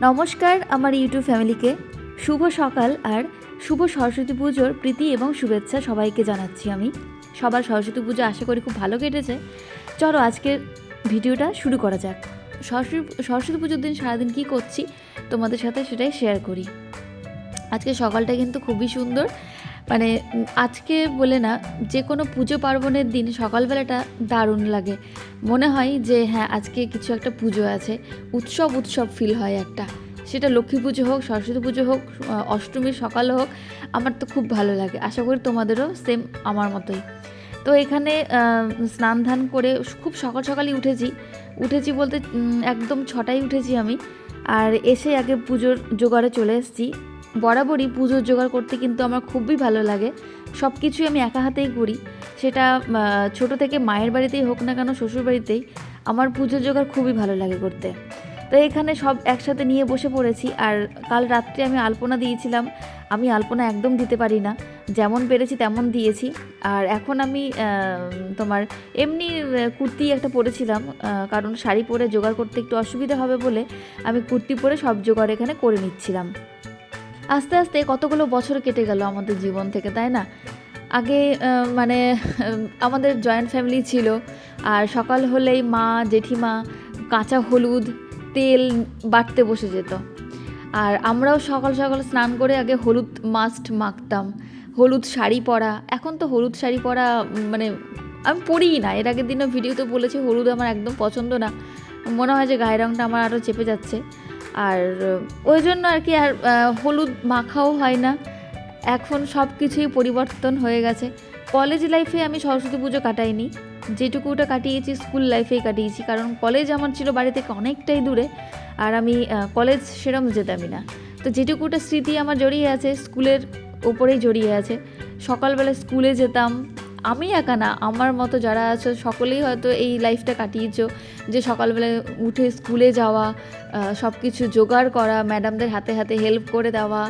নমস্কার আমার ইউটিউব ফ্যামিলিকে। শুভ সকাল আর শুভ সরস্বতী পুজোর প্রীতি এবং শুভেচ্ছা সবাইকে জানাচ্ছি আমি। সবার সরস্বতী পুজো আশা করি খুব ভালো কেটেছে। চলো আজকের ভিডিওটা শুরু করা যাক। সরস্বতী সরস্বতী পুজোর দিন সারাদিন কী করছি তোমাদের সাথে সেটাই শেয়ার করি। আজকে সকালটা কিন্তু খুবই সুন্দর। মানে আজকে বলে না, যে কোনো পুজো পার্বণের দিন সকালবেলাটা দারুণ লাগে। মনে হয় যে হ্যাঁ আজকে কিছু একটা পুজো আছে, উৎসব উৎসব ফিল হয় একটা। সেটা লক্ষ্মী পুজো হোক, সরস্বতী পুজো হোক অষ্টমীর সকাল হোক, আমার তো খুব ভালো লাগে। আশা করি তোমাদেরও সেম আমার মতোই। তো এখানে স্নান ধান করে খুব সকাল সকালই উঠেছি। উঠেছি বলতে একদম ছটায় উঠেছি আমি। আর এসে আগে পুজোর জোগাড়ে চলে এসেছি। বরাবরই পুজোর জোগাড় করতে কিন্তু আমার খুবই ভালো লাগে। সব কিছুই আমি একা হাতেই করি। সেটা ছোট থেকে মায়ের বাড়িতেই হোক না কেন শ্বশুর বাড়িতেই আমার পুজোর জোগাড় খুবই ভালো লাগে করতে। তো এখানে সব একসাথে নিয়ে বসে পড়েছি আর কাল রাত্রে আমি আলপনা দিয়েছিলাম। আমি আলপনা একদম দিতে পারি না। যেমন পেরেছি তেমন দিয়েছি। আর এখন আমি তোমার এমনি কুর্তি একটা পরেছিলাম কারণ শাড়ি পরে জোগাড় করতে একটু অসুবিধা হবে বলে আমি কুর্তি পরে সব জোগাড় এখানে করে নিচ্ছিলাম। আস্তে আস্তে কতগুলো বছর কেটে গেল আমাদের জীবন থেকে, তাই না? আগে মানে আমাদের জয়েন্ট ফ্যামিলি ছিল, আর সকাল হলেই মা, জেঠিমা কাঁচা হলুদ, তেল বাটতে বসে যেত। আর আমরাও সকাল সকাল স্নান করে আগে হলুদ মাস্ট মাখতাম। হলুদ শাড়ি পরা, এখন তো হলুদ শাড়ি পরা মানে আমি পরিই না। এর আগের দিনও ভিডিওতে বলেছি, হলুদ আমার একদম পছন্দ না। মনে হয় যে গায়ের রঙটা আমার আরও চেপে যাচ্ছে। আর ওই জন্য আর কি আর হলুদ মাখাও হয় না। এখন সব কিছুই পরিবর্তন হয়ে গেছে। কলেজ লাইফে আমি সরস্বতী পুজো কাটাইনি। যেটুকুটা কাটিয়েছি স্কুল লাইফেই কাটিয়েছি। কারণ কলেজ আমার ছিল বাড়ি থেকে অনেকটাই দূরে। আর আমি কলেজ সেরম যেতামই না। তো যেটুকুটা স্মৃতি আমার জড়িয়ে আছে স্কুলের ওপরেই জড়িয়ে আছে। সকালবেলা স্কুলে যেতাম। আমি একা না, আমার মতো যারা আছে সকলেই হয়তো এই লাইফটা কাটিয়েছ। যে সকালবেলায় উঠে স্কুলে যাওয়া সব কিছু জোগাড় করা ম্যাডামদের হাতে হাতে হেল্প করে দেওয়া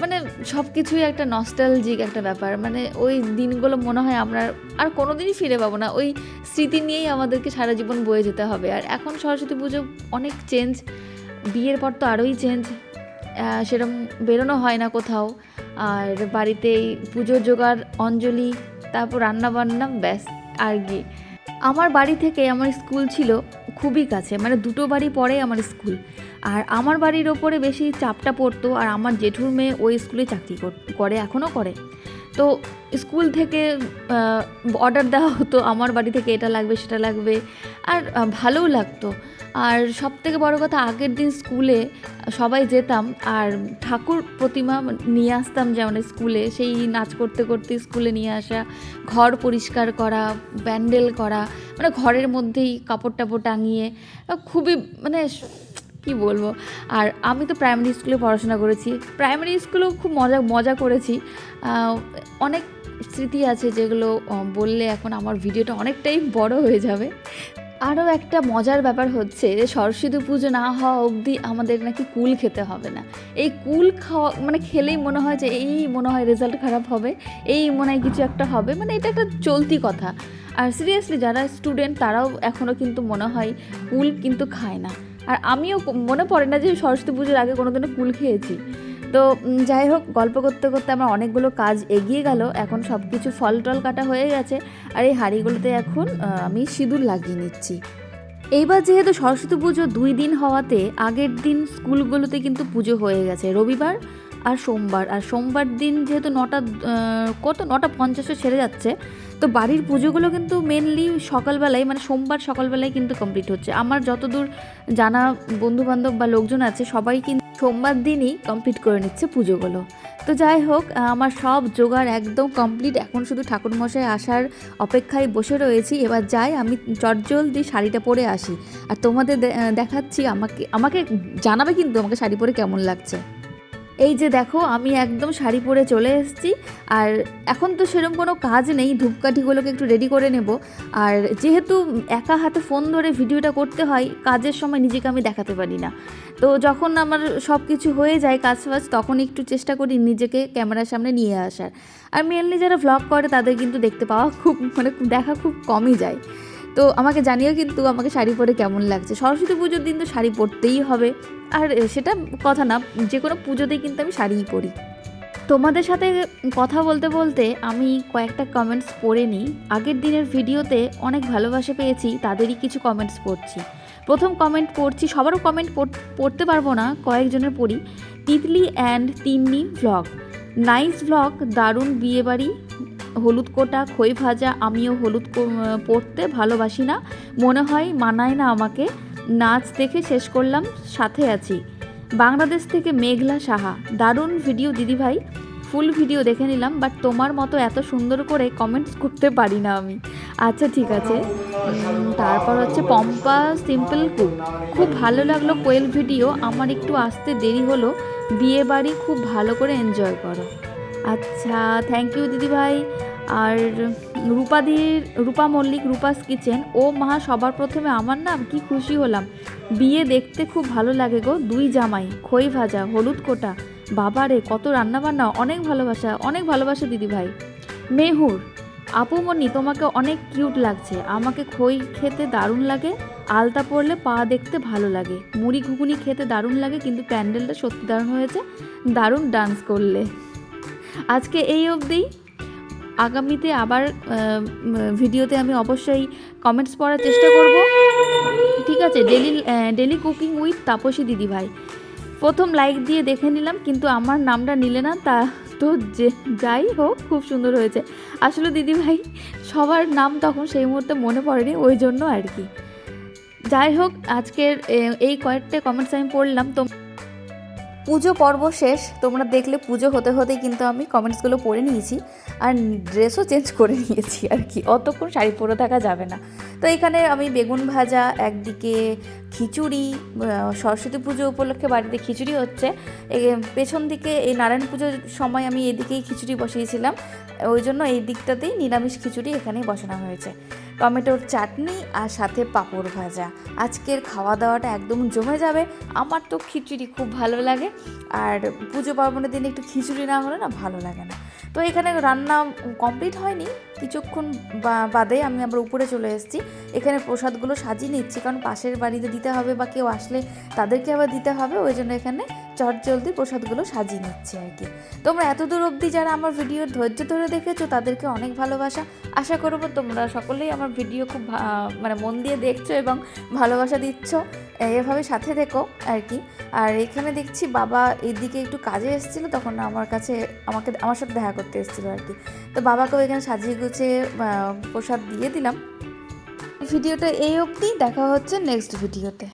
মানে সব কিছুই একটা নস্টালজিক একটা ব্যাপার। মানে ওই দিনগুলো মনে হয় আমরা আর কোনো দিনই ফিরে পাবো না। ওই স্মৃতি নিয়েই আমাদেরকে সারা জীবন বয়ে যেতে হবে। আর এখন সরস্বতী পুজো অনেক চেঞ্জ বিয়ের পর তো আরোই চেঞ্জ সেরকম বেরোনো হয় না কোথাও। আর বাড়িতেই পুজোর জোগাড়, অঞ্জলি তারপর রান্না বান্না ব্যাস, আর গিয়ে আমার বাড়ি থেকে আমার স্কুল ছিল খুবই কাছে মানে দুটো বাড়ি পরে আমার স্কুল। আর আমার বাড়ির ওপরে বেশি চাপটা পড়তো, আর আমার জেঠুর মেয়ে ওই স্কুলে চাকরি কর- এখনও করে। তো স্কুল থেকে অর্ডার দেওয়া হতো, আমার বাড়ি থেকে এটা লাগবে, সেটা লাগবে, আর ভালোও লাগতো। আর সব থেকে বড়ো কথা, আগের দিন স্কুলে সবাই যেতাম, আর ঠাকুর প্রতিমা নিয়ে আসতাম যেমন স্কুলে, সেই নাচ করতে করতে স্কুলে নিয়ে আসা, ঘর পরিষ্কার করা, ব্যান্ডেল করা মানে ঘরের মধ্যেই কাপড় টাপড় টাঙিয়ে, খুবই মানে কি বলব? আর আমি তো প্রাইমারি স্কুলে পড়াশোনা করেছি। প্রাইমারি স্কুলেও খুব মজা মজা করেছি। অনেক স্মৃতি আছে যেগুলো বললে এখন আমার ভিডিওটা অনেকটাই বড় হয়ে যাবে। আরও একটা মজার ব্যাপার হচ্ছে যে সরস্বতী পুজো না হওয়া অবধি আমাদের নাকি কুল খেতে হবে না। এই কুল খাওয়া মানে খেলেই মনে হয় যে এই মনে হয় রেজাল্ট খারাপ হবে, এই মনে হয় কিছু একটা হবে মানে এটা একটা চলতি কথা। আর সিরিয়াসলি যারা স্টুডেন্ট তারাও এখনও কিন্তু মনে হয় কুল কিন্তু খায় না। আর আমিও মনে পড়ে না যে সরস্বতী পুজোর আগে কোনোদিনও কুল খেয়েছি। তো যাই হোক, গল্প করতে করতে আমার অনেকগুলো কাজ এগিয়ে গেল। এখন সব কিছু ফল টল কাটা হয়ে গেছে। আর এই হাঁড়িগুলোতে এখন আমি সিঁদুর লাগিয়ে নিচ্ছি। এইবার যেহেতু সরস্বতী পুজো দুই দিন হওয়াতে, আগের দিন স্কুলগুলোতে কিন্তু পুজো হয়ে গেছে। রবিবার আর সোমবার আর সোমবার দিন যেহেতু নটা কত? নটা পঞ্চাশে ছেড়ে যাচ্ছে। তো বাড়ির পুজোগুলো কিন্তু মেনলি সকালবেলায় মানে সোমবার সকালবেলায় কিন্তু কমপ্লিট হচ্ছে। আমার যতদূর জানা বন্ধুবান্ধব বা লোকজন আছে, সবাই কিন্তু সোমবার দিনই কমপ্লিট করে নিচ্ছে পুজোগুলো। তো যাই হোক আমার সব জোগাড় একদম কমপ্লিট এখন শুধু ঠাকুরমশাই আসার অপেক্ষায় বসে রয়েছি। এবার যাই, আমি চটজলদি শাড়িটা পরে আসি। আর তোমাদের দেখাচ্ছি আমাকে আমাকে জানাবে কিন্তু আমাকে শাড়ি পরে কেমন লাগছে। এই যে দেখো, আমি একদম শাড়ি পরে চলে এসেছি। আর এখন তো সেরকম কোনো কাজ নেই, ধূপকাঠিগুলোকে একটু রেডি করে নেব। আর যেহেতু একা হাতে ফোন ধরে ভিডিওটা করতে হয়, কাজের সময় নিজেকে আমি দেখাতে পারি না। তো যখন আমার সব কিছু হয়ে যায় কাজ ফাজ, তখন একটু চেষ্টা করি নিজেকে ক্যামেরার সামনে নিয়ে আসার। আর মেনলি যারা ভ্লগ করে, তাদের কিন্তু দেখতে পাওয়া খুব মানে দেখা খুব কমই যায়। তো আমাকে জানিও কিন্তু আমাকে শাড়ি পরে কেমন লাগছে। সরস্বতী পুজোর দিন তো শাড়ি পরতেই হবে। আর সেটা কথা না, যে কোনো পুজোতেই কিন্তু আমি শাড়িই পরি। তোমাদের সাথে কথা বলতে বলতে আমি কয়েকটা কমেন্টস পড়ে নিই। আগের দিনের ভিডিওতে অনেক ভালোবাসা পেয়েছি, তাদেরই কিছু কমেন্টস পড়ছি। প্রথম কমেন্ট পড়ছি, সবারও কমেন্ট পড়তে পারব না, কয়েকজনের পড়ি। Titli and Tinni vlog nice vlog দারুণ বিয়েবাড়ি হলুদ কোটা, খই ভাজা, আমিও হলুদ পরতে ভালোবাসি না। মনে হয় মানায় না আমাকে। নাচ দেখে শেষ করলাম, সাথে আছি। বাংলাদেশ থেকে মেঘলা সাহা। দারুণ ভিডিও দিদিভাই। ফুল ভিডিও দেখে নিলাম বাট তোমার মতো এত সুন্দর করে কমেন্টস করতে পারি না আমি। আচ্ছা ঠিক আছে। তারপর হচ্ছে পম্পা সিম্পল কুক খুব ভালো লাগল কোয়েল ভিডিও আমার একটু আসতে দেরি হলো। বিয়ে বাড়ি খুব ভালো করে এনজয় করো। আচ্ছা থ্যাংক ইউ দিদিভাই। আর রূপাদির, রূপা মল্লিক, রূপাস কিচেন। ও মা, সবার প্রথমে আমার নাম কি খুশি হলাম। বিয়ে দেখতে খুব ভালো লাগে গো, দুই জামাই, খই ভাজা, হলুদ কোটা। বাবারে কত রান্নাবান্না, অনেক ভালোবাসা অনেক ভালোবাসা দিদিভাই। মেহুর আপুমনি তোমাকে অনেক কিউট লাগছে। আমাকে খই খেতে দারুণ লাগে, আলতা পরলে পা দেখতে ভালো লাগে। মুড়ি ঘুগনি খেতে দারুণ লাগে, কিন্তু প্যান্ডেলটা সত্যি দারুণ হয়েছে, দারুণ ডান্স করলে। আজকে এই অবধি। আগামীতে আবার ভিডিওতে আমি অবশ্যই কমেন্টস পড়ার চেষ্টা করব। ঠিক আছে daily daily cooking with Tapasi দিদিভাই প্রথম লাইক দিয়ে দেখে নিলাম, কিন্তু আমার নামটা নিলে না, তা তো যে, যাই হোক, খুব সুন্দর হয়েছে। আসলে দিদিভাই সবার নাম তখন সেই মুহূর্তে মনে পড়েনি, ওই জন্য আর কি। যাই হোক, আজকের এই কয়েকটা কমেন্টস আমি পড়লাম, তো পুজো পর্ব শেষ, তোমরা দেখলে পুজো হতে হতেই কিন্তু আমি কমেন্টসগুলো পড়ে নিয়েছি আর ড্রেসও চেঞ্জ করে নিয়েছি আর কি। অতক্ষণ শাড়ি পরে থাকা যাবে না। তো এখানে আমি বেগুন ভাজা, একদিকে খিচুড়ি সরস্বতী পুজো উপলক্ষে বাড়িতে খিচুড়ি হচ্ছে। পেছন দিকে এই নারায়ণ পুজোর সময় আমি এদিকেই খিচুড়ি বসিয়েছিলাম। ওই জন্য এই দিকটাতেই নিরামিষ খিচুড়ি এখানেই বসানো হয়েছে। টমেটোর চাটনি আর সাথে পাঁপড় ভাজা। আজকের খাওয়া দাওয়াটা একদম জমে যাবে। আমার তো খিচুড়ি খুব ভালো লাগে। আর পুজো পার্বণের দিনে একটু খিচুড়ি না হলে না ভালো লাগে না। তো এখানে রান্না কমপ্লিট হয়নি। কিছুক্ষণ বাদে আমি আবার উপরে চলে এসেছি। এখানে প্রসাদগুলো সাজিয়ে নিচ্ছি। কারণ পাশের বাড়িতে দিতে হবে বা কেউ আসলে তাদেরকে আবার দিতে হবে। ওই জন্য এখানে চট জলদি প্রসাদগুলো সাজিয়ে নিচ্ছি আর কি। তোমরা এত দূর অবধি যারা আমার ভিডিও ধৈর্য ধরে দেখেছ, তাদেরকে অনেক ভালোবাসা। আশা করব তোমরা সকলেই আমার ভিডিও খুব মানে মন দিয়ে দেখছ এবং ভালোবাসা দিচ্ছ। এভাবে সাথে দেখো আর কি। আর এখানে দেখছি বাবা এদিকে একটু কাজে এসেছিল, তখন আমার কাছে আমাকে, আমার সাথে দেখা করতে এসেছিল আর কি। তো বাবাকেও এখানে সাজিয়ে গুছিয়ে প্রসাদ দিয়ে দিলাম। ভিডিওটা এই অবধি, দেখা হচ্ছে নেক্সট ভিডিওতে।